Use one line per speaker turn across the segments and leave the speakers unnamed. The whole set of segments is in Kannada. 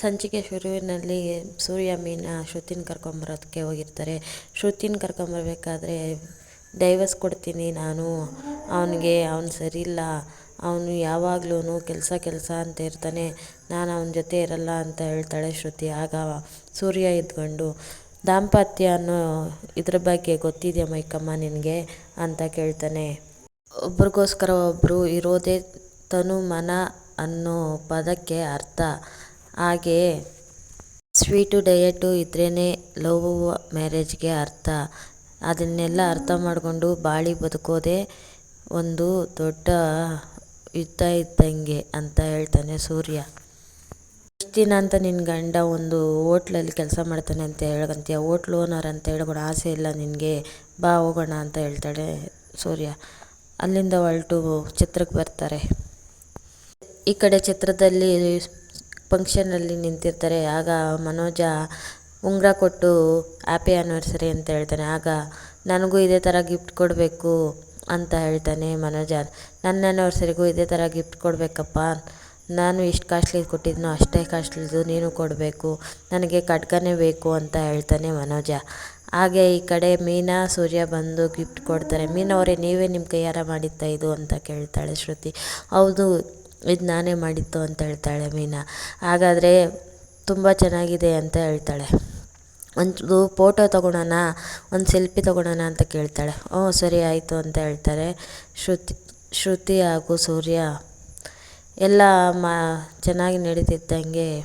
ಸಂಚಿಕೆ ಶುರುವಿನಲ್ಲಿ ಸೂರ್ಯ ಮೀನ ಶ್ರುತಿನ ಕರ್ಕೊಂಬರೋದಕ್ಕೆ ಹೋಗಿರ್ತಾರೆ. ಶ್ರುತಿನ ಕರ್ಕೊಂಬರ್ಬೇಕಾದ್ರೆ ಡೈವರ್ಸ್ ಕೊಡ್ತೀನಿ ನಾನು. ಅವನಿಗೆ ಅವನು ಸರಿಯಿಲ್ಲ. ಅವನು ಯಾವಾಗ್ಲೂ ಕೆಲಸ ಕೆಲಸ ಅಂತ ಇರ್ತಾನೆ. ನಾನು ಅವನ ಜೊತೆ ಇರಲ್ಲ ಅಂತ ಹೇಳ್ತಾಳೆ ಶ್ರುತಿ. ಆಗ ಸೂರ್ಯ ಇದ್ಕೊಂಡು ದಾಂಪತ್ಯ ಅನ್ನೋ ಇದ್ರ ಬಗ್ಗೆ ಗೊತ್ತಿದೆಯಾ ಮೈಕಮ್ಮ ನಿನಗೆ? ಅಂತ ಕೇಳ್ತಾನೆ. ಒಬ್ರಿಗೋಸ್ಕರ ಒಬ್ಬರು ಇರೋದೇ ತನು ಮನ ಅನ್ನೋ ಪದಕ್ಕೆ ಅರ್ಥ. ಹಾಗೆ ಸ್ವೀಟು, ಡಯಟು ಇದ್ರೇ ಲವ್ ಮ್ಯಾರೇಜ್ಗೆ ಅರ್ಥ. ಅದನ್ನೆಲ್ಲ ಅರ್ಥ ಮಾಡಿಕೊಂಡು ಬಾಳಿ ಬದುಕೋದೇ ಒಂದು ದೊಡ್ಡ ಯುದ್ಧ ಇದ್ದಂಗೆ ಅಂತ ಹೇಳ್ತಾನೆ ಸೂರ್ಯ. ಎಷ್ಟು ದಿನ ಅಂತ ನಿನ್ನ ಗಂಡ ಒಂದು ಹೋಟ್ಲಲ್ಲಿ ಕೆಲಸ ಮಾಡ್ತಾನೆ ಅಂತ ಹೇಳ್ಕೊಂತೀಯ? ಹೋಟ್ಲ್ ಓನರ್ ಅಂತ ಹೇಳ್ಕೊಂಡು ಆಸೆ ಇಲ್ಲ ನಿನಗೆ? ಬಾ ಹೋಗೋಣ ಅಂತ ಹೇಳ್ತಾಳೆ ಸೂರ್ಯ. ಅಲ್ಲಿಂದ ಹೊರಟು ಚಿತ್ರಕ್ಕೆ ಬರ್ತಾರೆ. ಈ ಕಡೆ ಚಿತ್ರದಲ್ಲಿ ಫಂಕ್ಷನಲ್ಲಿ ನಿಂತಿರ್ತಾರೆ. ಆಗ ಮನೋಜ ಉಂಗುರ ಕೊಟ್ಟು ಹ್ಯಾಪಿ ಆ್ಯನಿವರ್ಸರಿ ಅಂತ ಹೇಳ್ತಾನೆ. ಆಗ, ನನಗೂ ಇದೇ ಥರ ಗಿಫ್ಟ್ ಕೊಡಬೇಕು ಅಂತ ಹೇಳ್ತಾನೆ ಮನೋಜ. ನನ್ನ ಆ್ಯನಿವರ್ಸರಿಗೂ ಇದೇ ಥರ ಗಿಫ್ಟ್ ಕೊಡಬೇಕಪ್ಪ. ನಾನು ಎಷ್ಟು ಕಾಸ್ಟ್ಲಿ ಕೊಟ್ಟಿದ್ನೋ ಅಷ್ಟೇ ಕಾಸ್ಟ್ಲಿದು ನೀನು ಕೊಡಬೇಕು. ನನಗೆ ಖಡ್ಗನೇ ಬೇಕು ಅಂತ ಹೇಳ್ತಾನೆ ಮನೋಜ. ಹಾಗೆ ಈ ಕಡೆ ಮೀನಾ, ಸೂರ್ಯ ಬಂದು ಗಿಫ್ಟ್ ಕೊಡ್ತಾರೆ. ಮೀನಾ ನೀವೇ ನಿಮ್ಮ ಕೈಯಾರ ಮಾಡಿದ್ದ ಇದು ಅಂತ ಕೇಳ್ತಾಳೆ ಶ್ರುತಿ. ಹೌದು ಇದು ನಾನೇ ಮಾಡಿದ್ದು ಅಂತ ಹೇಳ್ತಾಳೆ ಮೀನಾ. ಹಾಗಾದರೆ ತುಂಬ ಚೆನ್ನಾಗಿದೆ ಅಂತ ಹೇಳ್ತಾಳೆ. ಒಂದು ಫೋಟೋ ತೊಗೊಳೋಣ ಒಂದು ಸೆಲ್ಫಿ ತೊಗೊಳೋಣ ಅಂತ ಕೇಳ್ತಾಳೆ. ಓ, ಸರಿ ಆಯಿತು ಅಂತ ಹೇಳ್ತಾರೆ. ಶ್ರುತಿ ಶ್ರುತಿ ಹಾಗೂ ಸೂರ್ಯ ಎಲ್ಲ ಮಾ, ಚೆನ್ನಾಗಿ ನಡೀತಿದ್ದಂಗೆ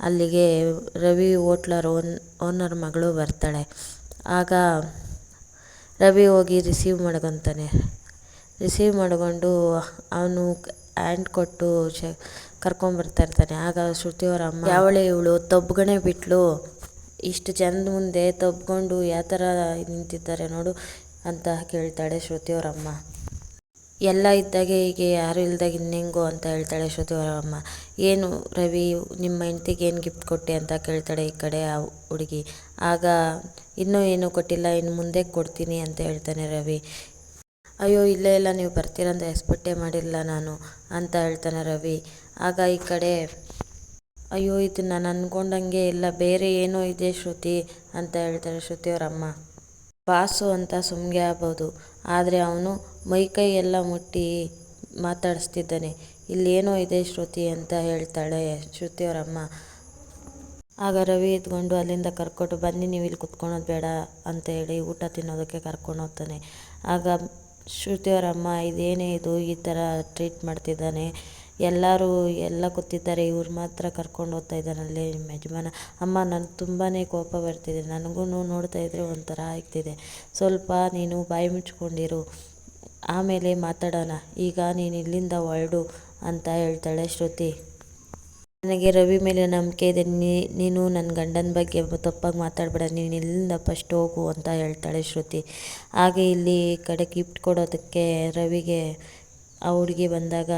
ಅಲ್ಲಿಗೆ ರವಿ ಓಟ್ಲರ್ ಓನ್ ಓನರ್ ಮಗಳು ಬರ್ತಾಳೆ. ಆಗ ರವಿ ಹೋಗಿ ರಿಸೀವ್ ಮಾಡ್ಕೊತಾನೆ. ರಿಸೀವ್ ಮಾಡಿಕೊಂಡು ಅವನು ಹ್ಯಾಂಡ್ ಕೊಟ್ಟು ಶ ಕರ್ಕೊಂಬರ್ತಾ ಇರ್ತಾನೆ. ಆಗ ಶ್ರುತಿ ಅವರ ಅಮ್ಮ, ಯಾವಳೆ ಇವಳು? ತಬ್ಗಣೆ ಬಿಟ್ಲು. ಇಷ್ಟು ಜನದ ಮುಂದೆ ತಬ್ಕೊಂಡು ಯಾವ ಥರ ನಿಂತಿದ್ದಾರೆ ನೋಡು ಅಂತ ಕೇಳ್ತಾಳೆ ಶ್ರುತಿಯವರ ಅಮ್ಮ. ಎಲ್ಲ ಇದ್ದಾಗೆ ಹೀಗೆ ಯಾರು ಇಲ್ದಾಗ ಇನ್ನೆಂಗೋ ಅಂತ ಹೇಳ್ತಾಳೆ ಶ್ರುತಿ ಅವರ ಅಮ್ಮ. ಏನು ರವಿ, ನಿಮ್ಮ ಹೆಂಡ್ತಿಗೆ ಏನು ಗಿಫ್ಟ್ ಕೊಟ್ಟೆ? ಅಂತ ಕೇಳ್ತಾಳೆ ಈ ಕಡೆ ಆ ಹುಡುಗಿ. ಆಗ, ಇನ್ನೂ ಏನೂ ಕೊಟ್ಟಿಲ್ಲ, ಇನ್ನು ಮುಂದೆ ಕೊಡ್ತೀನಿ ಅಂತ ಹೇಳ್ತಾನೆ ರವಿ. ಅಯ್ಯೋ, ಇಲ್ಲೇ ಇಲ್ಲ, ನೀವು ಬರ್ತೀರಂತ ಎಕ್ಸ್ಪೆಕ್ಟೇ ಮಾಡಿಲ್ಲ ನಾನು ಅಂತ ಹೇಳ್ತಾನೆ ರವಿ. ಆಗ ಈ ಕಡೆ, ಅಯ್ಯೋ, ಇದು ನಾನು ಅಂದ್ಕೊಂಡಂಗೆ ಇಲ್ಲ, ಬೇರೆ ಏನೋ ಇದೆ ಶ್ರುತಿ ಅಂತ ಹೇಳ್ತಾರೆ ಶ್ರುತಿ ಅವರಮ್ಮ. ಬಾಸು ಅಂತ ಸುಮ್ಗೆ ಆಗ್ಬೋದು, ಆದರೆ ಅವನು ಮೈಕೈ ಎಲ್ಲ ಮುಟ್ಟಿ ಮಾತಾಡಿಸ್ತಿದ್ದಾನೆ. ಇಲ್ಲೇನೋ ಇದೆ ಶ್ರುತಿ ಅಂತ ಹೇಳ್ತಾಳೆ ಶ್ರುತಿ ಅವರಮ್ಮ. ಆಗ ರವಿ ಎದ್ಕೊಂಡು ಅಲ್ಲಿಂದ ಕರ್ಕೊಂಡು ಬನ್ನಿ ನೀವು ಇಲ್ಲಿ ಕುತ್ಕೊಳೋದು ಬೇಡ ಅಂತ ಹೇಳಿ ಊಟ ತಿನ್ನೋದಕ್ಕೆ ಕರ್ಕೊಂಡು ಹೋಗ್ತಾನೆ. ಆಗ ಶ್ರುತಿಯವರ ಅವರಮ್ಮ ಇದೇನೇ ಇದು? ಈ ಥರ ಟ್ರೀಟ್ ಮಾಡ್ತಿದ್ದಾನೆ. ಎಲ್ಲರೂ ಎಲ್ಲ ಕೂತಿದ್ದಾರೆ. ಇವ್ರು ಮಾತ್ರ ಕರ್ಕೊಂಡು ಹೋಗ್ತಾ ಇದ್ದಾನಲ್ಲಿ ನಿಮ್ಮ ಯಜಮಾನ. ಅಮ್ಮ ನನಗೆ ತುಂಬಾ ಕೋಪ ಬರ್ತಿದೆ. ನನಗೂ ನೋಡ್ತಾ ಇದ್ದರೆ ಒಂಥರ ಆಗ್ತಿದೆ. ಸ್ವಲ್ಪ ನೀನು ಬಾಯಿ ಮುಚ್ಕೊಂಡಿರು. ಆಮೇಲೆ ಮಾತಾಡೋಣ. ಈಗ ನೀನು ಇಲ್ಲಿಂದ ಹೊರಡು ಅಂತ ಹೇಳ್ತಾಳೆ ಶ್ರುತಿ. ನನಗೆ ರವಿ ಮೇಲೆ ನಂಬಿಕೆ ಇದೆ. ನೀನು ನನ್ನ ಗಂಡನ ಬಗ್ಗೆ ತಪ್ಪಾಗಿ ಮಾತಾಡಬೇಡ. ನೀನು ಇಲ್ಲಿಂದ ಫಸ್ಟ್ ಹೋಗು ಅಂತ ಹೇಳ್ತಾಳೆ ಶ್ರುತಿ. ಹಾಗೆ ಇಲ್ಲಿ ಕಡೆ ಗಿಫ್ಟ್ ಕೊಡೋದಕ್ಕೆ ರವಿಗೆ, ಆ ಹುಡುಗಿ ಬಂದಾಗ,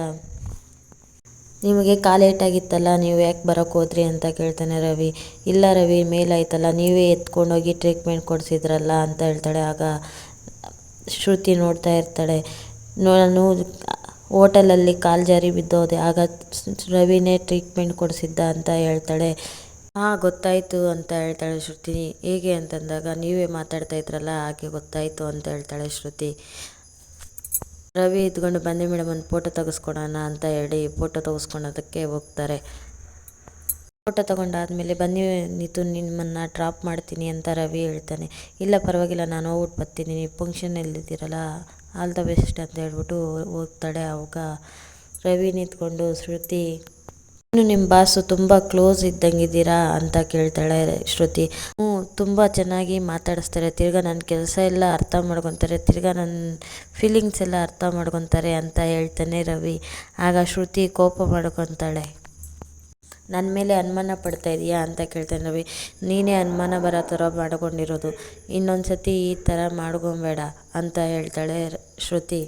ನಿಮಗೆ ಕಾಲೇಟಾಗಿತ್ತಲ್ಲ ನೀವು ಯಾಕೆ ಬರೋಕ್ಕೆ ಹೋದ್ರಿ? ಅಂತ ಕೇಳ್ತಾನೆ ರವಿ. ಇಲ್ಲ ರವಿ, ಮೇಲಾಯ್ತಲ್ಲ, ನೀವೇ ಎತ್ಕೊಂಡೋಗಿ ಟ್ರೀಟ್ಮೆಂಟ್ ಕೊಡಿಸಿದ್ರಲ್ಲ, ಅಂತ ಹೇಳ್ತಾಳೆ. ಆಗ ಶ್ರುತಿ ನೋಡ್ತಾ ಇರ್ತಾಳೆ. ನಾನು ಹೋಟೆಲಲ್ಲಿ ಕಾಲು ಜಾರಿ ಬಿದ್ದೋದೆ, ಆಗ ರವಿನೇ ಟ್ರೀಟ್ಮೆಂಟ್ ಕೊಡಿಸಿದ್ದ ಅಂತ ಹೇಳ್ತಾಳೆ. ಹಾಂ, ಗೊತ್ತಾಯಿತು ಅಂತ ಹೇಳ್ತಾಳೆ ಶ್ರುತಿ. ಹೇಗೆ ಅಂತಂದಾಗ, ನೀವೇ ಮಾತಾಡ್ತಾ ಇದ್ರಲ್ಲ, ಹಾಗೆ ಗೊತ್ತಾಯಿತು ಅಂತ ಹೇಳ್ತಾಳೆ ಶ್ರುತಿ. ರವಿ ಇದ್ಕೊಂಡು, ಬನ್ನಿ ಮೇಡಮ್ ಒಂದು ಫೋಟೋ ತೆಗೆಸ್ಕೊಡೋಣ ಅಂತ ಹೇಳಿ ಫೋಟೋ ತೆಗೆಸ್ಕೊಳೋದಕ್ಕೆ ಹೋಗ್ತಾರೆ. ಫೋಟೋ ತಗೊಂಡಾದ್ಮೇಲೆ, ಬನ್ನಿ ನೀತು, ನಿಮ್ಮನ್ನು ಡ್ರಾಪ್ ಮಾಡ್ತೀನಿ ಅಂತ ರವಿ ಹೇಳ್ತಾನೆ. ಇಲ್ಲ, ಪರವಾಗಿಲ್ಲ, ನಾನು ಹೋಗ್ಬಿಟ್ಟು ಬರ್ತೀನಿ. ನೀವು ಫಂಕ್ಷನಲ್ಲಿದ್ದೀರಲ್ಲ ಆಲ್ ದ ಬೆಸ್ಟ್ ಅಂತ ಹೇಳ್ಬಿಟ್ಟು ಹೋಗ್ತಾಳೆ ಅವಾಗ. ರವಿ ನಿಂತ್ಕೊಂಡು, ಶ್ರುತಿ ಇನ್ನು ನಿಮ್ಮ ಬಾಸು ತುಂಬ ಕ್ಲೋಸ್ ಇದ್ದಂಗಿದ್ದೀರಾ? ಅಂತ ಕೇಳ್ತಾಳೆ ಶ್ರುತಿ. ಹ್ಞೂ, ತುಂಬ ಚೆನ್ನಾಗಿ ಮಾತಾಡಿಸ್ತಾರೆ. ತಿರ್ಗಾ ನನ್ನ ಕೆಲಸ ಎಲ್ಲ ಅರ್ಥ ಮಾಡ್ಕೊತಾರೆ. ತಿರ್ಗಾ ನನ್ನ ಫೀಲಿಂಗ್ಸ್ ಎಲ್ಲ ಅರ್ಥ ಮಾಡ್ಕೊತಾರೆ, ಅಂತ ಹೇಳ್ತಾನೆ ರವಿ. ಆಗ ಶ್ರುತಿ ಕೋಪ ಮಾಡ್ಕೊತಾಳೆ. ನನ್ನ ಮೇಲೆ ಅನುಮಾನ ಪಡ್ತಾ ಇದೀಯಾ ಅಂತ ಕೇಳ್ತಾನೆ ರವಿ ನೀನೇ ಅನುಮಾನ ಬರೋ ಥರ ಮಾಡ್ಕೊಂಡಿರೋದು. ಇನ್ನೊಂದು ಸತಿ ಈ ಥರ ಮಾಡ್ಕೊಬೇಡ ಅಂತ ಹೇಳ್ತಾಳೆ ಶ್ರುತಿ.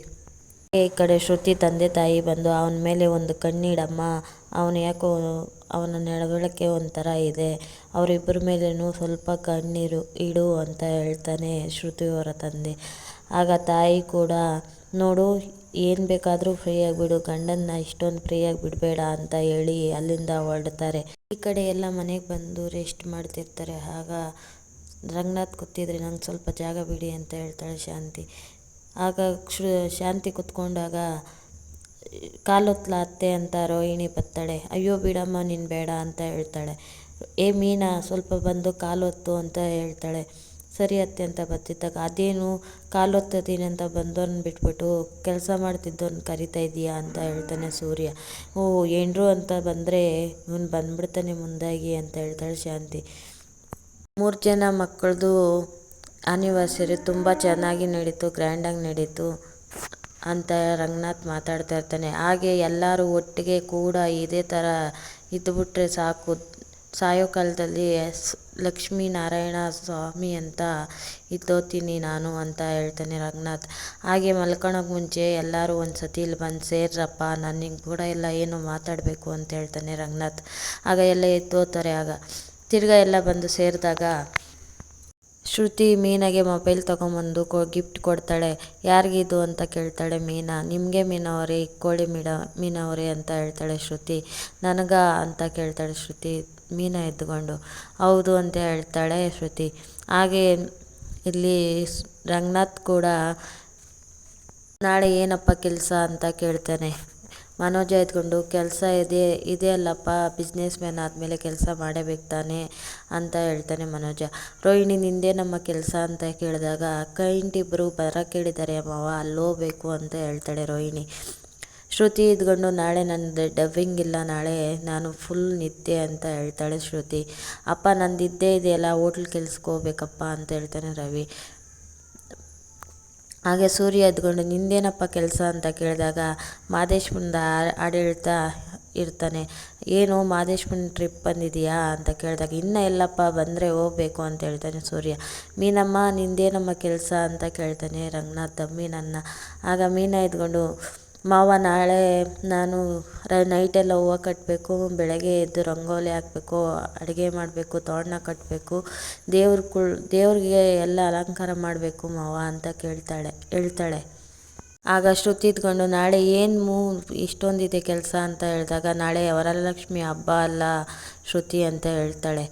ಈ ಕಡೆ ಶ್ರುತಿ ತಂದೆ ತಾಯಿ ಬಂದು ಅವನ ಮೇಲೆ ಒಂದು ಕಣ್ಣಿಡಮ್ಮ. ಅವನು ಯಾಕೋ ಅವನ ನಡವಳಿಕೆ ಒಂಥರ ಇದೆ. ಅವರಿಬ್ಬರ ಮೇಲೇನು ಸ್ವಲ್ಪ ಕಣ್ಣೀರು ಇಡು ಅಂತ ಹೇಳ್ತಾನೆ ಶ್ರುತಿಯವರ ತಂದೆ. ಆಗ ತಾಯಿ ಕೂಡ, ನೋಡು ಏನು ಬೇಕಾದರೂ ಫ್ರೀಯಾಗಿ ಬಿಡು, ಗಂಡನ್ನ ಇಷ್ಟೊಂದು ಫ್ರೀಯಾಗಿ ಬಿಡಬೇಡ ಅಂತ ಹೇಳಿ ಅಲ್ಲಿಂದ ಹೊರಡ್ತಾರೆ. ಈ ಕಡೆ ಎಲ್ಲ ಮನೆಗೆ ಬಂದು ರೆಸ್ಟ್ ಮಾಡ್ತಿರ್ತಾರೆ. ಆಗ ರಂಗನಾಥ್ ಕೂತಿದ್ರೆ, ನಂಗೆ ಸ್ವಲ್ಪ ಜಾಗ ಬಿಡಿ ಅಂತ ಹೇಳ್ತಾಳೆ ಶಾಂತಿ. ಆಗ ಶಾಂತಿ ಕೂತ್ಕೊಂಡಾಗ ಕಾಲೊತ್ಲ ಅತ್ತೆ ಅಂತ ರೋಹಿಣಿ ಬತ್ತಾಳೆ. ಅಯ್ಯೋ ಬಿಡಮ್ಮ, ನೀನು ಬೇಡ ಅಂತ ಹೇಳ್ತಾಳೆ. ಏ ಮೀನಾ, ಸ್ವಲ್ಪ ಬಂದು ಕಾಲೊತ್ತು ಅಂತ ಹೇಳ್ತಾಳೆ. ಸರಿ ಅತ್ತೆ ಅಂತ ಬರ್ತಿದ್ದಾಗ, ಅದೇನು ಕಾಲೊತ್ತದೀನಿ ಅಂತ ಬಂದೋರ್ನ ಬಿಟ್ಬಿಟ್ಟು ಕೆಲಸ ಮಾಡ್ತಿದ್ದೋರ್ನ ಕರಿತಾ ಇದೀಯಾ? ಅಂತ ಹೇಳ್ತಾನೆ ಸೂರ್ಯ. ಓ, ಏನರು ಅಂತ ಬಂದರೆ ಇವನು ಬಂದ್ಬಿಡ್ತಾನೆ ಮುಂದಾಗಿ ಅಂತ ಹೇಳ್ತಾಳೆ ಶಾಂತಿ. ಮೂರು ಜನ ಮಕ್ಕಳದು ಆನಿವರ್ಸರಿ ತುಂಬ ಚೆನ್ನಾಗಿ ನಡೀತು ಗ್ರ್ಯಾಂಡಾಗಿ ನಡೀತು ಅಂತ ರಂಗನಾಥ್ ಮಾತಾಡ್ತಾ ಇರ್ತಾನೆ. ಹಾಗೆ ಎಲ್ಲರೂ ಒಟ್ಟಿಗೆ ಕೂಡ ಇದೇ ಥರ ಇದ್ದುಬಿಟ್ರೆ ಸಾಕು. ಸಾಯೋ ಕಾಲದಲ್ಲಿ ಲಕ್ಷ್ಮೀ ನಾರಾಯಣ ಸ್ವಾಮಿ ಅಂತ ಇದ್ದೋತೀನಿ ನಾನು ಅಂತ ಹೇಳ್ತಾನೆ ರಂಗನಾಥ್. ಹಾಗೆ ಮಲ್ಕೊಳಕ್ಕೆ ಮುಂಚೆ ಎಲ್ಲರೂ ಒಂದು ಸತಿ ಇಲ್ಲಿ ಬಂದು ಸೇರ್ರಪ್ಪ ನನಗೆ ಕೂಡ ಎಲ್ಲ ಏನು ಮಾತಾಡಬೇಕು ಅಂತ ಹೇಳ್ತಾನೆ ರಂಗನಾಥ್. ಆಗ ಎಲ್ಲ ಎದ್ದೋತಾರೆ ಆಗ. ತಿರ್ಗಾ ಎಲ್ಲ ಬಂದು ಸೇರಿದಾಗ ಶ್ರುತಿ ಮೀನಾಗೆ ಮೊಬೈಲ್ ತೊಗೊಂಬಂದು ಕೊ, ಗಿಫ್ಟ್ ಕೊಡ್ತಾಳೆ. ಯಾರಿಗಿದು ಅಂತ ಕೇಳ್ತಾಳೆ ಮೀನಾ. ನಿಮಗೆ ಮೀನವರೇ, ಇಕ್ಕೋಳಿ ಮೀಡ, ಮೀನವರೇ ಅಂತ ಹೇಳ್ತಾಳೆ ಶ್ರುತಿ. ನನಗ ಅಂತ ಕೇಳ್ತಾಳೆ ಶ್ರುತಿ. ಮೀನಾ ಎತ್ಕೊಂಡು, ಹೌದು ಅಂತ ಹೇಳ್ತಾಳೆ ಶ್ರುತಿ. ಹಾಗೆ ಇಲ್ಲಿ ರಂಗನಾಥ್ ಕೂಡ, ನಾಳೆ ಏನಪ್ಪ ಕೆಲಸ ಅಂತ ಕೇಳ್ತಾನೆ. ಮನೋಜ ಎತ್ಕೊಂಡು, ಕೆಲಸ ಇದೆ ಇದೆ ಅಲ್ಲಪ್ಪ ಬಿಸ್ನೆಸ್ ಮ್ಯಾನ್ ಆದಮೇಲೆ ಕೆಲಸ ಮಾಡಬೇಕು ತಾನೆ ಅಂತ ಹೇಳ್ತಾನೆ ಮನೋಜ. ರೋಹಿಣಿ, ನಿಂದೆ ನಮ್ಮ ಕೆಲಸ ಅಂತ ಕೇಳಿದಾಗ ಕೈಂಟ್ ಇಬ್ಬರು ಬರ ಕೇಳಿದ್ದಾರೆ ಮಾವ, ಅಲ್ಲೋಗ್ಬೇಕು ಅಂತ ಹೇಳ್ತಾಳೆ ರೋಹಿಣಿ. ಶ್ರುತಿ ಇದ್ಕೊಂಡು ನಾಳೆ ನನ್ನ ಡಬ್ಬಿಂಗ್ ಇಲ್ಲ, ನಾಳೆ ನಾನು ಫುಲ್ ನಿದ್ದೆ ಅಂತ ಹೇಳ್ತಾಳೆ ಶ್ರುತಿ. ಅಪ್ಪ, ನಂದು ಇದ್ದೇ ಇದೆಯಲ್ಲ ಹೋಟ್ಲ್ ಕೆಲ್ಸಕ್ಕೆ ಹೋಗ್ಬೇಕಪ್ಪ ಅಂತ ಹೇಳ್ತಾನೆ ರವಿ. ಹಾಗೆ ಸೂರ್ಯ ಎದ್ಕೊಂಡು, ನಿಂದೇನಪ್ಪ ಕೆಲಸ? ಅಂತ ಕೇಳಿದಾಗ ಮಾದೇಶ್ ಮುಂದೆ ಆಡಳಿತ ಇರ್ತಾನೆ. ಏನು ಮಾದೇಶ್ವರನ ಟ್ರಿಪ್ ಬಂದಿದೆಯಾ? ಅಂತ ಕೇಳಿದಾಗ, ಇನ್ನೂ ಎಲ್ಲಪ್ಪ, ಬಂದರೆ ಹೋಗ್ಬೇಕು ಅಂತ ಹೇಳ್ತಾನೆ ಸೂರ್ಯ. ಮೀನಮ್ಮ, ನಿಂದೇನಮ್ಮ ಕೆಲಸ? ಅಂತ ಕೇಳ್ತಾನೆ ರಂಗನಾಥ್ ಮೀನನ್ನ ಆಗ ಮೀನ ಎದ್ಕೊಂಡು ಮಾವ ನಾಳೆ ನಾನು ರ, ನೈಟೆಲ್ಲ ಹೂವು ಕಟ್ಟಬೇಕು ಬೆಳಗ್ಗೆ ಎದ್ದು ರಂಗೋಲಿ ಹಾಕಬೇಕು, ಅಡುಗೆ ಮಾಡಬೇಕು, ತೋರಣ ಕಟ್ಟಬೇಕು ದೇವ್ರ ಕುಳ್, ದೇವ್ರಿಗೆ ಎಲ್ಲ ಅಲಂಕಾರ ಮಾಡಬೇಕು ಮಾವ ಅಂತ ಕೇಳ್ತಾಳೆ, ಹೇಳ್ತಾಳೆ. ಆಗ ಶ್ರುತಿ ಇದ್ಕೊಂಡು, ನಾಳೆ ಏನು ಮೂ, ಇಷ್ಟೊಂದಿದೆ ಕೆಲಸ ಅಂತ ಹೇಳಿದಾಗ, ನಾಳೆ ವರಲಕ್ಷ್ಮಿ ಹಬ್ಬ ಅಲ್ಲ ಶ್ರುತಿ ಅಂತ ಹೇಳ್ತಾಳೆ.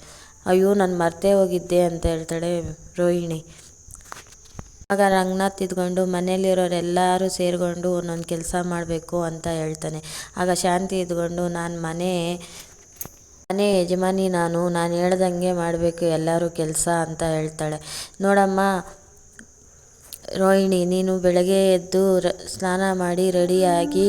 ಅಯ್ಯೋ, ನಾನು ಮರ್ತೇ ಹೋಗಿದ್ದೆ ಅಂತ ಹೇಳ್ತಾಳೆ ರೋಹಿಣಿ. ಆಗ ರಂಗನಾಥ್ ಇದ್ಕೊಂಡು ಮನೇಲಿರೋರೆಲ್ಲರೂ ಸೇರಿಕೊಂಡು ಒಂದೊಂದು ಕೆಲಸ ಮಾಡಬೇಕು ಅಂತ ಹೇಳ್ತಾನೆ. ಆಗ ಶಾಂತಿ ಇದ್ಕೊಂಡು, ನಾನು ಮನೆ ಮನೆ ಯಜಮಾನಿ ನಾನು ನಾನು ಹೇಳ್ದಂಗೆ ಮಾಡಬೇಕು, ಎಲ್ಲರೂ ಕೆಲಸ ಅಂತ ಹೇಳ್ತಾಳೆ. ನೋಡಮ್ಮ ರೋಹಿಣಿ, ನೀನು ಬೆಳಗ್ಗೆ ಎದ್ದು ರ, ಸ್ನಾನ ಮಾಡಿ ರೆಡಿಯಾಗಿ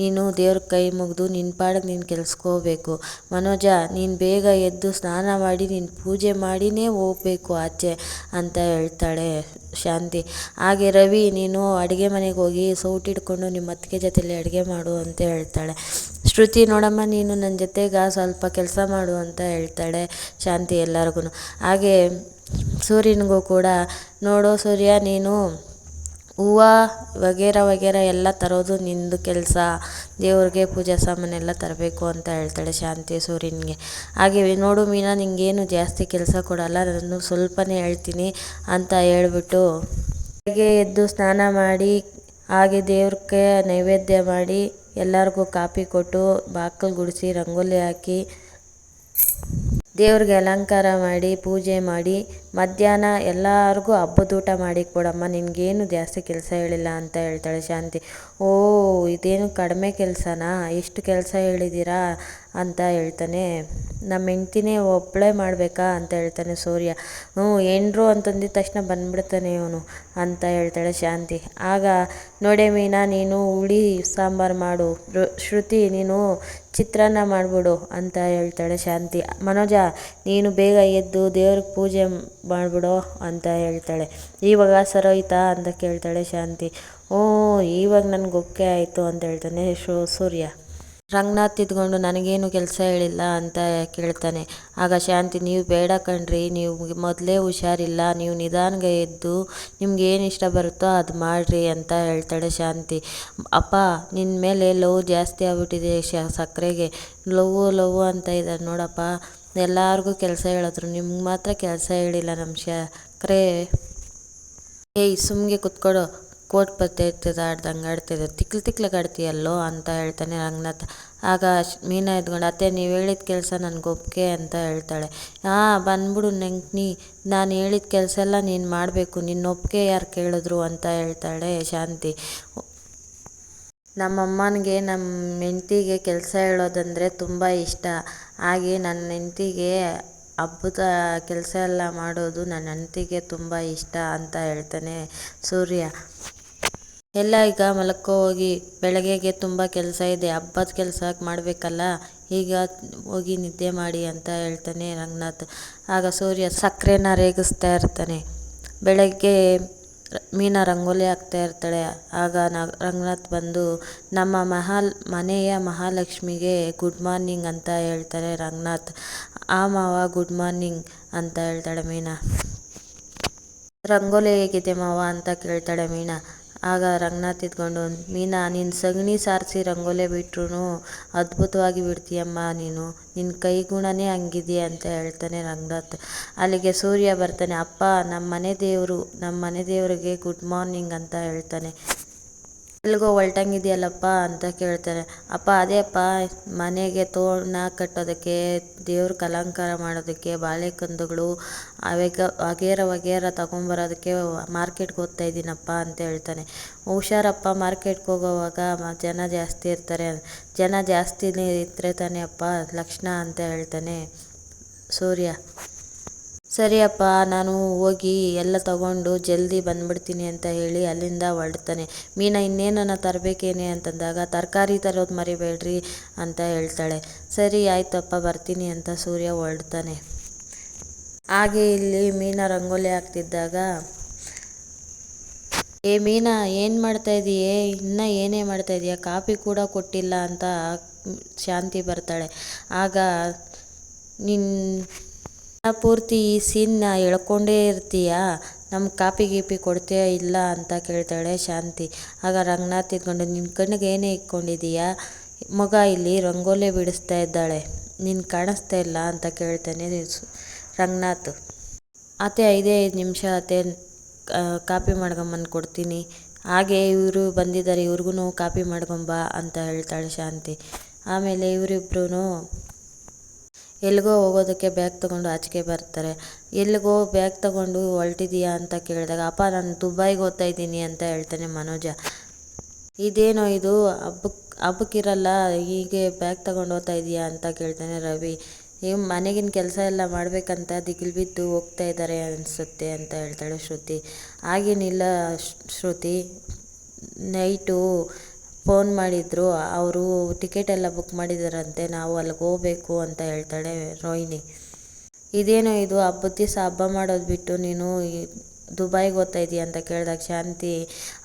ನೀನು ದೇವ್ರ ಕೈ ಮುಗಿದು ನಿನ್ನ ಪಾಡಿಗೆ ನೀನು ಕೆಲ್ಸ್ಕೋಬೇಕು. ಮನೋಜ, ನೀನು ಬೇಗ ಎದ್ದು ಸ್ನಾನ ಮಾಡಿ ನೀನು ಪೂಜೆ ಮಾಡಿನೇ ಹೋಗ್ಬೇಕು ಆಚೆ ಅಂತ ಹೇಳ್ತಾಳೆ ಶಾಂತಿ. ಹಾಗೆ ರವಿ, ನೀನು ಅಡುಗೆ ಮನೆಗೆ ಹೋಗಿ ಸೌಟ್ ಹಿಡ್ಕೊಂಡು ನಿಮ್ಮ ಅತ್ತಿಗೆ ಜೊತೆಲಿ ಅಡುಗೆ ಮಾಡು ಅಂತ ಹೇಳ್ತಾಳೆ. ಶ್ರುತಿ, ನೋಡಮ್ಮ, ನೀನು ನನ್ನ ಜೊತೆಗೆ ಸ್ವಲ್ಪ ಕೆಲಸ ಮಾಡು ಅಂತ ಹೇಳ್ತಾಳೆ ಶಾಂತಿ ಎಲ್ಲರಿಗೂ ಹಾಗೆ ಸೂರ್ಯನಿಗೂ ಕೂಡ, ನೋಡು ಸೂರ್ಯ, ನೀನು ಹೂವು ವಗೇರ ವಗೇರ ಎಲ್ಲ ತರೋದು ನಿಂದು ಕೆಲಸ. ದೇವ್ರಿಗೆ ಪೂಜಾ ಸಾಮಾನೆಲ್ಲ ತರಬೇಕು ಅಂತ ಹೇಳ್ತಾಳೆ ಶಾಂತಿ ಸೂರ್ಯನಿಗೆ. ಹಾಗೆ ನೋಡು ಮೀನಾ, ನಿಂಗೇನು ಜಾಸ್ತಿ ಕೆಲಸ ಕೊಡಲ್ಲ, ನಾನು ಸ್ವಲ್ಪನೇ ಹೇಳ್ತೀನಿ ಅಂತ ಹೇಳ್ಬಿಟ್ಟು ಬೆಳಗ್ಗೆ ಎದ್ದು ಸ್ನಾನ ಮಾಡಿ, ಹಾಗೆ ದೇವ್ರಿಗೆ ನೈವೇದ್ಯ ಮಾಡಿ ಎಲ್ಲರಿಗೂ ಕಾಪಿ ಕೊಟ್ಟು, ಬಾಕಲ್ ಗುಡಿಸಿ, ರಂಗೋಲಿ ಹಾಕಿ ದೇವ್ರಿಗೆ ಅಲಂಕಾರ ಮಾಡಿ ಪೂಜೆ ಮಾಡಿ ಮಧ್ಯಾಹ್ನ ಎಲ್ಲರಿಗೂ ಹಬ್ಬದೂಟ ಮಾಡಿ ಕೊಡಮ್ಮ, ನಿನಗೇನು ಜಾಸ್ತಿ ಕೆಲಸ ಹೇಳಿಲ್ಲ ಅಂತ ಹೇಳ್ತಾಳೆ ಶಾಂತಿ. ಓ, ಇದೇನು ಕಡಿಮೆ ಕೆಲಸನಾ? ಎಷ್ಟು ಕೆಲಸ ಹೇಳಿದ್ದೀರಾ ಅಂತ ಹೇಳ್ತಾನೆ. ನಮ್ಮ ಹೆಂಡ್ತಿನೇ ಒಬ್ಬಳೇ ಮಾಡಬೇಕಾ ಅಂತ ಹೇಳ್ತಾನೆ ಸೂರ್ಯ. ಹ್ಞೂ ಹೆಂಡ್ರು ಅಂತಂದಿದ ತಕ್ಷಣ ಬಂದ್ಬಿಡ್ತಾನೆ ಇವನು ಅಂತ ಹೇಳ್ತಾಳೆ ಶಾಂತಿ. ಆಗ, ನೋಡೆ ಮೀನಾ, ನೀನು ಹುಳಿ, ಸಾಂಬಾರು ಮಾಡು ಶ್ರುತಿ, ನೀನು ಚಿತ್ರಾನ್ನ ಮಾಡಿಬಿಡು ಅಂತ ಹೇಳ್ತಾಳೆ ಶಾಂತಿ. ಮನೋಜ, ನೀನು ಬೇಗ ಎದ್ದು ದೇವ್ರಿಗೆ ಪೂಜೆ ಮಾಡಿಬಿಡೋ ಅಂತ ಹೇಳ್ತಾಳೆ. ಇವಾಗ ಸರೋಯ್ತಾ ಅಂತ ಕೇಳ್ತಾಳೆ ಶಾಂತಿ. ಓ, ಇವಾಗ ನನಗೆ ಒಪ್ಪಿಗೆ ಆಯಿತು ಅಂತ ಹೇಳ್ತಾನೆ ಶೋ, ಸೂರ್ಯ. ರಂಗನಾಥ್ ಇದ್ಕೊಂಡು ನನಗೇನು ಕೆಲಸ ಹೇಳಿಲ್ಲ ಅಂತ ಕೇಳ್ತಾನೆ. ಆಗ ಶಾಂತಿ, ನೀವು ಬೇಡ ಕಣ್ರಿ. ನೀವು ಮೊದಲೇ ಹುಷಾರಿಲ್ಲ. ನೀವು ನಿಧಾನಗೆ ಎದ್ದು ನಿಮ್ಗೆ ಏನು ಇಷ್ಟ ಬರುತ್ತೋ ಅದು ಮಾಡಿರಿ ಅಂತ ಹೇಳ್ತಾಳೆ ಶಾಂತಿ. ಅಪ್ಪ ನಿನ್ನ ಮೇಲೆ ಲವ್ ಜಾಸ್ತಿ ಆಗ್ಬಿಟ್ಟಿದೆ ಶ, ಸಕ್ಕರೆಗೆ. ಲವ್ ಲವ್ ಅಂತ ಇದ್ದಾರೆ ನೋಡಪ್ಪ. ಎಲ್ಲರಿಗೂ ಕೆಲಸ ಹೇಳಿದ್ರು. ನಿಮ್ಗೆ ಮಾತ್ರ ಕೆಲಸ ಹೇಳಿಲ್ಲ ನಮ್ಮ ಶಕ್ರೆ ಏಯ್, ಸುಮ್ಗೆ ಕುತ್ಕೊಡು. ಕೋಟ್ ಪತ್ತೆ ಇರ್ತದೆ, ಆಡ್ದಂಗೆ ಆಡ್ತಿದ್ದೆ ತಿಕ್ಲು ತಿಕ್ಲಿಗೆ ಆಡ್ತೀಯಲ್ಲೋ ಅಂತ ಹೇಳ್ತಾನೆ ರಂಗನಾಥ. ಆಗ ಮೀನಾ ಎದ್ಕೊಂಡು, ಅತ್ತೆ, ನೀವು ಹೇಳಿದ ಕೆಲಸ ನನಗೆ ಒಪ್ಪಿಗೆ ಅಂತ ಹೇಳ್ತಾಳೆ. ಹಾಂ ಬಂದ್ಬಿಡು ನೆಂಕ್ನಿ ನಾನು ಹೇಳಿದ ಕೆಲಸ ಎಲ್ಲ ನೀನು ಮಾಡಬೇಕು. ನಿನ್ನ ಒಪ್ಪಿಗೆ ಯಾರು ಕೇಳಿದ್ರು ಅಂತ ಹೇಳ್ತಾಳೆ ಶಾಂತಿ. ನಮ್ಮಮ್ಮನಿಗೆ ನಮ್ಮ ಹೆಂಡ್ತಿಗೆ ಕೆಲಸ ಹೇಳೋದಂದರೆ ತುಂಬ ಇಷ್ಟ. ಹಾಗೆ ನನ್ನ ಹೆಂಡ್ತಿಗೆ ಹಬ್ಬದ ಕೆಲಸ ಎಲ್ಲ ಮಾಡೋದು ನನ್ನ ಹೆಂಡ್ತಿಗೆ ತುಂಬ ಇಷ್ಟ ಅಂತ ಹೇಳ್ತಾನೆ ಸೂರ್ಯ. ಎಲ್ಲ ಈಗ ಮಲಕ್ಕೋ ಹೋಗಿ, ಬೆಳಗ್ಗೆಗೆ ತುಂಬ ಕೆಲಸ ಇದೆ, ಹಬ್ಬದ ಕೆಲಸ ಮಾಡಬೇಕಲ್ಲ, ಈಗ ಹೋಗಿ ನಿದ್ದೆ ಮಾಡಿ ಅಂತ ಹೇಳ್ತಾನೆ ರಂಗನಾಥ್. ಆಗ ಸೂರ್ಯ ಸಕ್ಕರೆನ ರೇಗಿಸ್ತಾ ಇರ್ತಾನೆ. ಬೆಳಗ್ಗೆ ಮೀನಾ ರಂಗೋಲಿ ಹಾಕ್ತಾ ಇರ್ತಾಳೆ. ಆಗ ನ ರಂಗನಾಥ್ ಬಂದು, ನಮ್ಮ ಮಹಾಲ್, ಮನೆಯ ಮಹಾಲಕ್ಷ್ಮಿಗೆ ಗುಡ್ ಮಾರ್ನಿಂಗ್ ಅಂತ ಹೇಳ್ತಾರೆ ರಂಗನಾಥ್. ಆ ಮಾವ ಗುಡ್ ಮಾರ್ನಿಂಗ್ ಅಂತ ಹೇಳ್ತಾಳೆ ಮೀನಾ. ರಂಗೋಲಿ ಹೇಗಿದೆ ಮಾವ? ಅಂತ ಕೇಳ್ತಾಳೆ ಮೀನಾ. ಆಗ ರಂಗನಾಥ್ ಇದ್ಕೊಂಡು ಮೀನಾ, ನೀನು ಸಗಣಿ ಸಾರಿಸಿ ರಂಗೋಲಿ ಬಿಟ್ರೂ ಅದ್ಭುತವಾಗಿ ಬಿಡ್ತೀಯಮ್ಮ ನೀನು. ನಿನ್ನ ಕೈ ಗುಣನೇ ಹಂಗಿದೆಯಾ? ಅಂತ ಹೇಳ್ತಾನೆ ರಂಗನಾಥ್. ಅಲ್ಲಿಗೆ ಸೂರ್ಯ ಬರ್ತಾನೆ, ಅಪ್ಪ ನಮ್ಮ ಮನೆ ದೇವರು ನಮ್ಮ ಮನೆ ದೇವರಿಗೆ ಗುಡ್ ಮಾರ್ನಿಂಗ್ ಅಂತ ಹೇಳ್ತಾನೆ. ಎಲ್ಗೋ ಹೊರ್ಟಂಗಿದ್ಯಲ್ಲಪ್ಪ ಅಂತ ಕೇಳ್ತಾರೆ. ಅಪ್ಪ, ಅದೇಪ್ಪ, ಮನೆಗೆ ತೋರಣ ಕಟ್ಟೋದಕ್ಕೆ ದೇವ್ರಿಗೆ ಅಲಂಕಾರ ಮಾಡೋದಕ್ಕೆ, ಬಾಳೆಕಂದುಗಳು ಅವೆಗ ವಗೇರ ವಗೇರ ತಗೊಂಬರೋದಕ್ಕೆ ಮಾರ್ಕೆಟ್ಗೆ ಹೋಗ್ತಾ ಇದ್ದೀನಪ್ಪ ಅಂತ ಹೇಳ್ತಾನೆ. ಹುಷಾರಪ್ಪ, ಮಾರ್ಕೆಟ್ಗೆ ಹೋಗೋವಾಗ ಜನ ಜಾಸ್ತಿ ಇರ್ತಾರೆ. ಜನ ಜಾಸ್ತಿ ಇದ್ದರೆ ತಾನೇ ಅಪ್ಪ ಲಕ್ಷಣ ಅಂತ ಹೇಳ್ತಾನೆ ಸೂರ್ಯ. ಸರಿಯಪ್ಪ, ನಾನು ಹೋಗಿ ಎಲ್ಲ ತಗೊಂಡು ಜಲ್ದಿ ಬಂದ್ಬಿಡ್ತೀನಿ ಅಂತ ಹೇಳಿ ಅಲ್ಲಿಂದ ಹೊರಡ್ತಾನೆ. ಮೀನಾ ಇನ್ನೇನನ್ನ ತರಬೇಕೇನೆ ಅಂತಂದಾಗ, ತರಕಾರಿ ತರೋದು ಮರಿಬೇಡ್ರಿ ಅಂತ ಹೇಳ್ತಾಳೆ. ಸರಿ, ಆಯ್ತಪ್ಪ, ಬರ್ತೀನಿ ಅಂತ ಸೂರ್ಯ ಹೊರಡ್ತಾನೆ. ಹಾಗೆ ಇಲ್ಲಿ ಮೀನಾ ರಂಗೋಲಿ ಹಾಕ್ತಿದ್ದಾಗ, ಏ ಮೀನಾ, ಏನು ಮಾಡ್ತಾ ಇನ್ನೂ ಏನೇ ಮಾಡ್ತಾ ಇದೀಯಾ? ಕಾಫಿ ಕೂಡ ಕೊಟ್ಟಿಲ್ಲ ಅಂತ ಶಾಂತಿ ಬರ್ತಾಳೆ. ಆಗ ನಿನ್ನ ಪೂರ್ತಿ ಈ ಸೀನ್ನ ಎಳ್ಕೊಂಡೇ ಇರ್ತೀಯಾ? ನಮ್ಮ ಕಾಪಿ ಗೀಪಿ ಕೊಡ್ತೀಯಾ ಇಲ್ಲ ಅಂತ ಕೇಳ್ತಾಳೆ ಶಾಂತಿ. ಆಗ ರಂಗನಾಥ್ ಇದ್ಕೊಂಡು ನಿನ್ನ ಕಣ್ಣಿಗೆ ಏನೇ ಇಟ್ಕೊಂಡಿದೀಯಾ ಮಗ ಇಲ್ಲಿ ರಂಗೋಲೆ ಬಿಡಿಸ್ತಾ ಇದ್ದಾಳೆ. ನೀನು ಕಾಣಿಸ್ತಾ ಇಲ್ಲ ಅಂತ ಕೇಳ್ತಾನೆ ರಂಗನಾಥ್ ಅತ್ತೆ ಐದೇ ಐದು ನಿಮಿಷ ಅತ್ತೆ ಕಾಪಿ ಮಾಡ್ಕೊಂಬಂದು ಕೊಡ್ತೀನಿ. ಹಾಗೆ ಇವರು ಬಂದಿದ್ದಾರೆ ಇವ್ರಿಗೂ ಕಾಪಿ ಮಾಡ್ಕೊಂಬ ಅಂತ ಹೇಳ್ತಾಳೆ ಶಾಂತಿ. ಆಮೇಲೆ ಇವರಿಬ್ರು ಎಲ್ಲಿಗೋ ಹೋಗೋದಕ್ಕೆ ಬ್ಯಾಗ್ ತೊಗೊಂಡು ಆಚೆಗೆ ಬರ್ತಾರೆ. ಎಲ್ಲಿಗೋ ಬ್ಯಾಗ್ ತೊಗೊಂಡು ಹೊರಟಿದೀಯಾ ಅಂತ ಕೇಳಿದಾಗ, ಅಪ್ಪ, ನಾನು ದುಬೈಗೆ ಹೋಗ್ತಾ ಇದ್ದೀನಿ ಅಂತ ಹೇಳ್ತಾನೆ ಮನೋಜ. ಇದೇನೋ ಇದು? ಹಬ್ಬಕ್ಕೆ ಹಬ್ಬಕ್ಕಿರಲ್ಲ, ಹೀಗೆ ಬ್ಯಾಗ್ ತಗೊಂಡು ಹೋಗ್ತಾ ಇದೀಯಾ ಅಂತ ಕೇಳ್ತಾನೆ ರವಿ. ಏನು ಮನೆಗಿನ ಕೆಲಸ ಎಲ್ಲ ಮಾಡಬೇಕಂತ ದಿಗಿಲು ಬಿದ್ದು ಹೋಗ್ತಾ ಇದ್ದಾರೆ ಅನಿಸುತ್ತೆ ಅಂತ ಹೇಳ್ತಾಳೆ ಶ್ರುತಿ. ಹಾಗೇನಿಲ್ಲ ಶ್ರುತಿ, ನೈಟು ಫೋನ್ ಮಾಡಿದ್ರು, ಅವರು ಟಿಕೆಟ್ ಎಲ್ಲ ಬುಕ್ ಮಾಡಿದ್ದಾರಂತೆ ನಾವು ಅಲ್ಲಿಗೆ ಹೋಗ್ಬೇಕು ಅಂತ ಹೇಳ್ತಾಳೆ ರೋಹಿಣಿ. ಇದೇನೋ ಇದು ಹಬ್ಬದ ದಿವಸ ಹಬ್ಬ ಮಾಡೋದು ಬಿಟ್ಟು ನೀನು ದುಬೈಗೆ ಹೋಗ್ತಾ ಇದೀಯ ಅಂತ ಕೇಳಿದಾಗ ಶಾಂತಿ,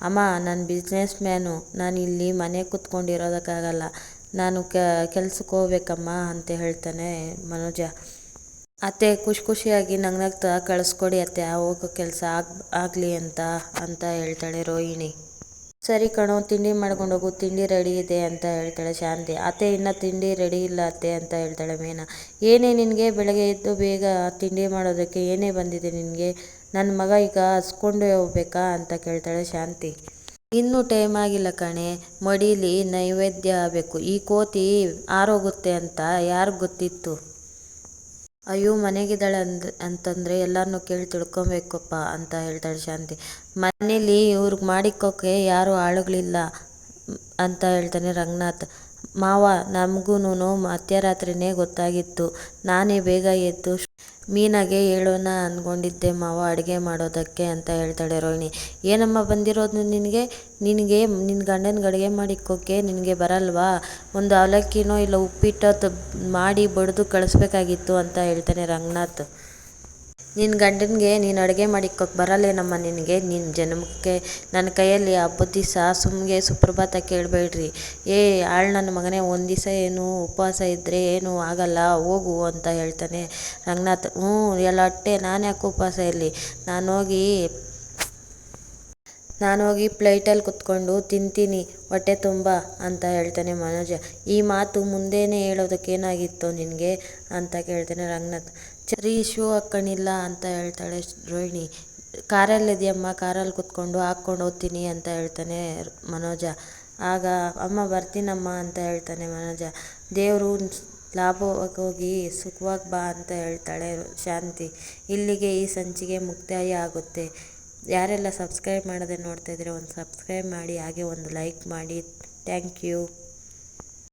ಅಮ್ಮ, ನಾನು ಬಿಸ್ನೆಸ್ ಮ್ಯಾನು ನಾನು ಇಲ್ಲಿ ಮನೆ ಕೂತ್ಕೊಂಡಿರೋದಕ್ಕಾಗಲ್ಲ. ನಾನು ಕೆಲ್ಸಕ್ಕೆ ಹೋಗ್ಬೇಕಮ್ಮ ಅಂತ ಹೇಳ್ತಾನೆ ಮನೋಜ. ಅತ್ತೆ, ಖುಷಿ ಖುಷಿಯಾಗಿ ನಗ್ನಗ್ತಾ ಕಳಿಸ್ಕೊಡಿ ಅತ್ತೆ, ಹೋಗೋ ಕೆಲಸ ಆಗ್, ಆಗಲಿ ಅಂತ ಅಂತ ಹೇಳ್ತಾಳೆ ರೋಹಿಣಿ. ಸರಿ ಕಣೋ, ತಿಂಡಿ ಮಾಡ್ಕೊಂಡು ಹೋಗು, ತಿಂಡಿ ರೆಡಿ ಇದೆ ಅಂತ ಹೇಳ್ತಾಳೆ ಶಾಂತಿ. ಅತ್ತೆ, ಇನ್ನು ತಿಂಡಿ ರೆಡಿ ಇಲ್ಲ ಅತ್ತೆ ಅಂತ ಹೇಳ್ತಾಳೆ ಮೀನಾ. ಏನೇ ನಿನಗೆ ಬೆಳಗ್ಗೆ ಎದ್ದು ಬೇಗ ತಿಂಡಿ ಮಾಡೋದಕ್ಕೆ ಏನೇ ಬಂದಿದೆ ನಿನಗೆ? ನನ್ನ ಮಗ ಈಗ ಹಸ್ಕೊಂಡೇ ಹೋಗ್ಬೇಕಾ ಅಂತ ಕೇಳ್ತಾಳೆ ಶಾಂತಿ. ಇನ್ನೂ ಟೈಮ್ ಆಗಿಲ್ಲ ಕಣೆ, ಮಡೀಲಿ ನೈವೇದ್ಯ ಆಗಬೇಕು. ಈ ಕೋತಿ ಆರೋಗುತ್ತೆ ಅಂತ ಯಾರಿಗೂ ಗೊತ್ತಿತ್ತು? ಅಯ್ಯೋ, ಮನೆಗಿದ್ದಾಳೆ ಅಂದ್, ಅಂತಂದರೆ ಎಲ್ಲರನ್ನೂ ಕೇಳಿ ತಿಳ್ಕೊಬೇಕಪ್ಪ ಅಂತ ಹೇಳ್ತಾಳೆ ಶಾಂತಿ. ಮನೇಲಿ ಇವ್ರಿಗೆ ಮಾಡಿಕ್ಕೋಕೆ ಯಾರೂ ಆಳುಗಳಿಲ್ಲ ಅಂತ ಹೇಳ್ತಾನೆ ರಂಗನಾಥ್. ಮಾವ ನಮಗೂ ಮಧ್ಯರಾತ್ರಿನೇ ಗೊತ್ತಾಗಿತ್ತು. ನಾನೇ ಬೇಗ ಎದ್ದು ಮೀನಾಗೆ ಹೇಳೋಣ ಅಂದ್ಕೊಂಡಿದ್ದೆ ಮಾವ ಅಡುಗೆ ಮಾಡೋದಕ್ಕೆ ಅಂತ ಹೇಳ್ತಾಳೆ ರೋಹಿಣಿ. ಏನಮ್ಮ ಬಂದಿರೋದು ನಿನಗೆ? ನಿನಗೆ ನಿನ್ನ ಗಂಡನಿಗೆ ಅಡುಗೆ ಮಾಡಿಕ್ಕೋಕ್ಕೆ ನಿನಗೆ ಬರಲ್ವಾ? ಒಂದು ಅವಲಕ್ಕಿನೋ ಇಲ್ಲ ಉಪ್ಪಿಟ್ಟೋ ಮಾಡಿ ಬಡಿದು ಕಳಿಸ್ಬೇಕಾಗಿತ್ತು ಅಂತ ಹೇಳ್ತಾನೆ ರಂಗನಾಥ್. ನಿನ್ನ ಗಂಡನಿಗೆ ನೀನು ಅಡುಗೆ ಮಾಡಿಕ್ಕೋಕೆ ಬರಲ್ಲೇನಮ್ಮ ನಿನಗೆ. ನಿನ್ನ ಜನ್ಮಕ್ಕೆ ನನ್ನ ಕೈಯಲ್ಲಿ ಹಬ್ಬದ ದಿವಸ ಸುಮ್ಮನೆ ಸುಪ್ರಭಾತ ಕೇಳಬೇಡ್ರಿ. ಏ, ಆಳ್ ನನ್ನ ಮಗನೇ, ಒಂದು ದಿವಸ ಏನು ಉಪವಾಸ ಇದ್ದರೆ ಏನೂ ಆಗಲ್ಲ, ಹೋಗು ಅಂತ ಹೇಳ್ತಾನೆ ರಂಗನಾಥ್. ಹ್ಞೂ, ಎಲ್ಲ ಅಟ್ಟೆ, ನಾನು ಯಾಕೆ ಉಪವಾಸ ಇರಲಿ? ನಾನು ಹೋಗಿ ನಾನು ಹೋಗಿ ಪ್ಲೇಟಲ್ಲಿ ಕುತ್ಕೊಂಡು ತಿಂತೀನಿ, ಹೊಟ್ಟೆ ತುಂಬ ಅಂತ ಹೇಳ್ತಾನೆ ಮನೋಜ. ಈ ಮಾತು ಮುಂದೇನೆ ಹೇಳೋದಕ್ಕೇನಾಗಿತ್ತು ನಿನಗೆ? ಅಂತ ಕೇಳ್ತಾನೆ ರಂಗನಾಥ್. ಸರಿ ಶೂ ಹಾಕ್ಕೊಂಡಿಲ್ಲ ಅಂತ ಹೇಳ್ತಾಳೆ ರೋಹಿಣಿ. ಕಾರಲ್ಲಿದೆಯಮ್ಮ ಕಾರಲ್ಲಿ ಕುತ್ಕೊಂಡು ಹಾಕ್ಕೊಂಡು ಹೋಗ್ತೀನಿ ಅಂತ ಹೇಳ್ತಾನೆ ಮನೋಜ. ಆಗ, ಅಮ್ಮ, ಬರ್ತೀನಮ್ಮ ಅಂತ ಹೇಳ್ತಾನೆ ಮನೋಜ. ದೇವರು ಲಾಭವಾಗಿ ಹೋಗಿ ಸುಖವಾಗಿ ಬಾ ಅಂತ ಹೇಳ್ತಾಳೆ ಶಾಂತಿ. ಇಲ್ಲಿಗೆ ಈ ಸಂಚಿಕೆ ಮುಕ್ತಾಯ ಆಗುತ್ತೆ. ಯಾರೆಲ್ಲ ಸಬ್ಸ್ಕ್ರೈಬ್ ಮಾಡದೆ ನೋಡ್ತಾ ಇದ್ರೆ ಒಂದು ಸಬ್ಸ್ಕ್ರೈಬ್ ಮಾಡಿ, ಹಾಗೆ ಒಂದು ಲೈಕ್ ಮಾಡಿ. Thank you.